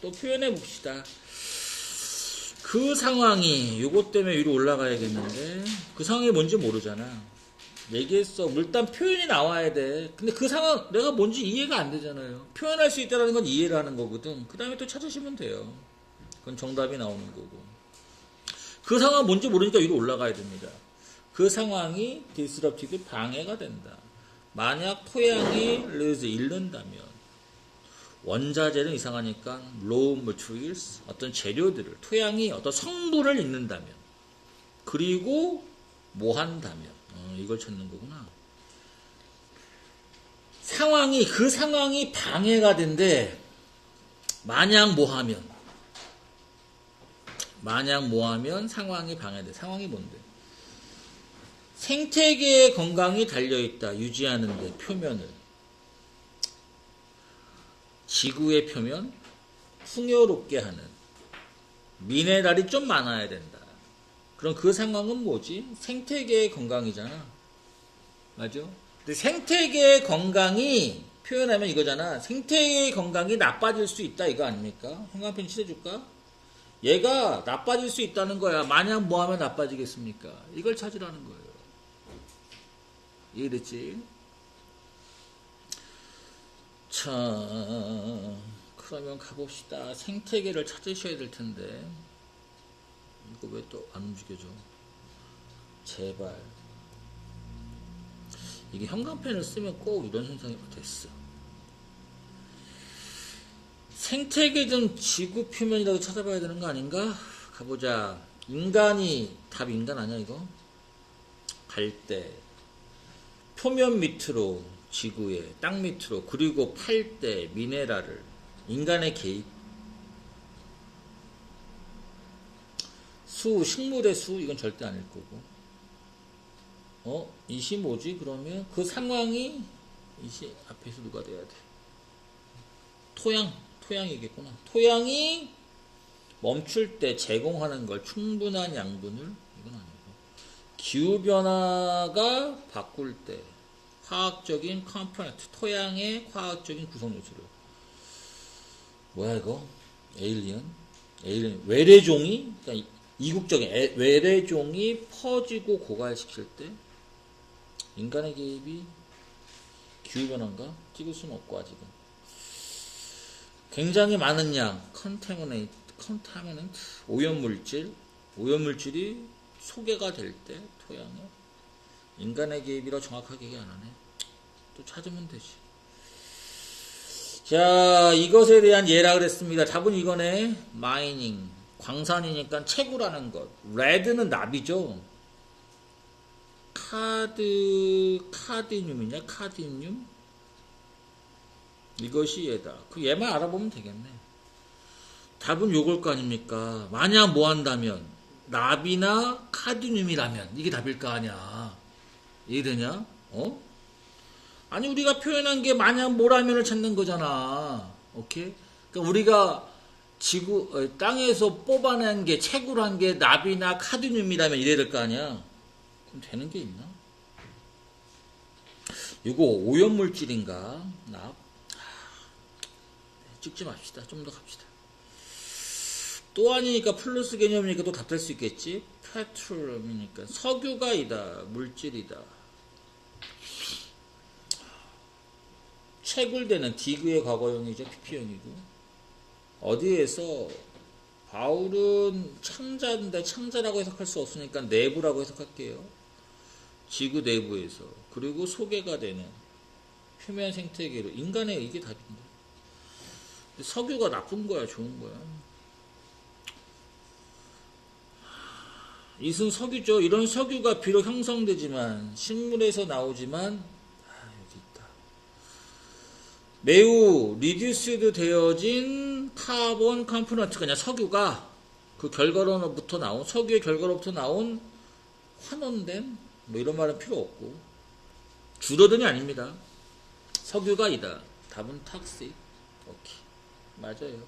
또 표현해 봅시다. 그 상황이 요것 때문에 위로 올라가야겠는데 그 상황이 뭔지 모르잖아. 얘기했어. 일단 표현이 나와야 돼. 근데 그 상황 내가 뭔지 이해가 안 되잖아요. 표현할 수 있다는 건 이해를 하는 거거든. 그 다음에 또 찾으시면 돼요. 그건 정답이 나오는 거고. 그 상황 뭔지 모르니까 위로 올라가야 됩니다. 그 상황이 디스럽티드 방해가 된다. 만약 토양이 lose 잃는다면 원자재는 이상하니까 raw materials 어떤 재료들을 토양이 어떤 성분을 잃는다면 그리고 뭐 한다면 어, 이걸 찾는 거구나. 상황이 그 상황이 방해가 된대. 만약 뭐 하면 만약 뭐 하면 상황이 방해돼. 상황이 뭔데? 생태계의 건강이 달려있다. 유지하는데 표면을. 지구의 표면 풍요롭게 하는 미네랄이 좀 많아야 된다. 그럼 그 상황은 뭐지? 생태계의 건강이잖아. 맞아? 근데 생태계의 건강이 표현하면 이거잖아. 생태계의 건강이 나빠질 수 있다 이거 아닙니까? 형광펜 칠해줄까? 얘가 나빠질 수 있다는 거야. 만약 뭐 하면 나빠지겠습니까? 이걸 찾으라는 거예요. 이해됐지? 자, 그러면 가봅시다. 생태계를 찾으셔야 될 텐데. 이거 왜 또 안 움직여져? 제발. 이게 형광펜을 쓰면 꼭 이런 현상이 됐어. 생태계 좀 지구 표면이라도 찾아봐야 되는 거 아닌가? 가보자. 인간이 답 인간 아니야 이거? 갈때 표면 밑으로 지구에 땅 밑으로 그리고 팔때 미네랄을 인간의 개입. 수 식물의 수 이건 절대 아닐 거고. 어? 이시 뭐지? 그러면 그 상황이 이시 앞에서 누가 돼야 돼? 토양 토양이겠구나. 토양이 멈출 때 제공하는 걸 충분한 양분을 이건 아니고 기후 변화가 바꿀 때 화학적인 컴포넌트 토양의 화학적인 구성 요소를. 뭐야 이거? 에일리언? 에일리언 외래종이 그러니까 이국적인 에- 외래종이 퍼지고 고갈시킬 때 인간의 개입이 기후 변화인가? 찍을 수는 없고 아직은. 굉장히 많은 양 컨테미네이트 컨타미넌트 오염 물질 오염 물질이 소개가 될 때 토양에 인간의 개입이라 정확하게 얘기 안 하네. 또 찾으면 되지. 자, 이것에 대한 예라 그랬습니다. 답은 이거네. 마이닝. 광산이니까 채굴하는 것. 레드는 납이죠. 카드, 카디뮴이냐? 카디뮴? 이것이 얘다. 그 얘만 알아보면 되겠네. 답은 요걸 거 아닙니까? 만약 뭐 한다면, 납이나 카디뮴이라면, 이게 답일 거 아니야. 이해되냐? 어? 아니 우리가 표현한 게 마냥 뭐라면을 찾는 거잖아. 오케이? 그러니까 우리가 지구 어, 땅에서 뽑아낸 게 채굴 한 게 납이나 카드뮴이라면 이래야 될 거 아니야. 그럼 되는 게 있나? 이거 오염 물질인가? 납? 하, 찍지 맙시다. 좀 더 갑시다. 또 아니니까 플러스 개념이니까 또 답될 수 있겠지? 페트롤이니까 석유가 이다. 물질이다. 채굴되는 디그의 과거형이죠. PP형이고. 어디에서 바울은 창자인데 창자라고 해석할 수 없으니까 내부라고 해석할게요. 지구 내부에서. 그리고 소개가 되는 표면 생태계로. 인간의 이게. 근데 석유가 나쁜 거야, 좋은 거야. 이승 석유죠. 이런 석유가 비록 형성되지만 식물에서 나오지만. 매우 리듀스드 되어진 카본 컴포넌트가 그냥 석유가 그 결과로부터 나온 석유의 결과로부터 나온 환원된 뭐 이런 말은 필요 없고 줄어든이 아닙니다. 석유가 이다. 답은 탁식. 오케이. 맞아요.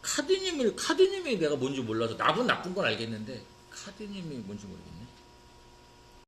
카드님을 카드님이 내가 뭔지 몰라서 납은 나쁜 건 알겠는데 카드님이 뭔지 모르겠네.